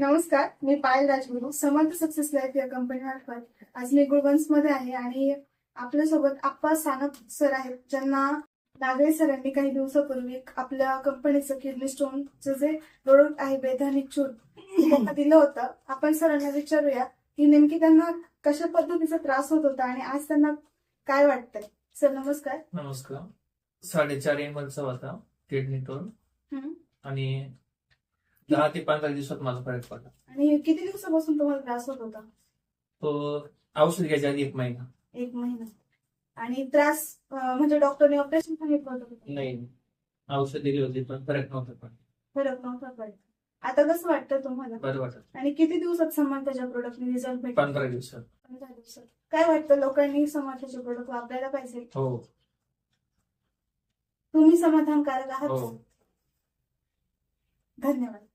नमस्कार मी Payal Rajguru Samarth success life या कंपनी मार्फत आज मी गुळवंशमध्ये आहे आणि आपल्यासोबत आप्पा सानप सर आहेत ज्यांना नागरे सरांनी काही दिवसापूर्वी आपल्या कंपनीचं किडनी स्टोनचं जे प्रोडक्ट आहे वैधानिक चूर त्यांना दिलं होतं. आपण सरांना विचारूया की नेमकी त्यांना कशा पद्धतीचा त्रास होत होता आणि आज त्यांना काय वाटतंय? सर नमस्कार. नमस्कार. साडेचार एम एलचा होता किडनी टोन. आणि दहा ते पंधरा दिवसात माझा फरक पडला. आणि किती दिवसापासून तुम्हाला त्रास होत होता? तो औषध घ्यायच्या आधी एक महिना. एक महिना. आणि त्रास अं, म्हणजे डॉक्टरने ऑपरेशन सांगितलं होतं का? नाही औषध दिली होती पण फरक नव्हता पण फरक नव्हता पडत आता कसं वाटतं तुम्हाला? बरं वाटत. आणि किती दिवसात समार्थाच्या प्रोडक्टने रिझल्ट भेटला? पंधरा दिवसात. पंधरा दिवसात. काय वाटतं लोकांनी समार्थाचे प्रोडक्ट वापरायला पाहिजे? हो. तुम्ही समाधानकारक आहात? हो. धन्यवाद.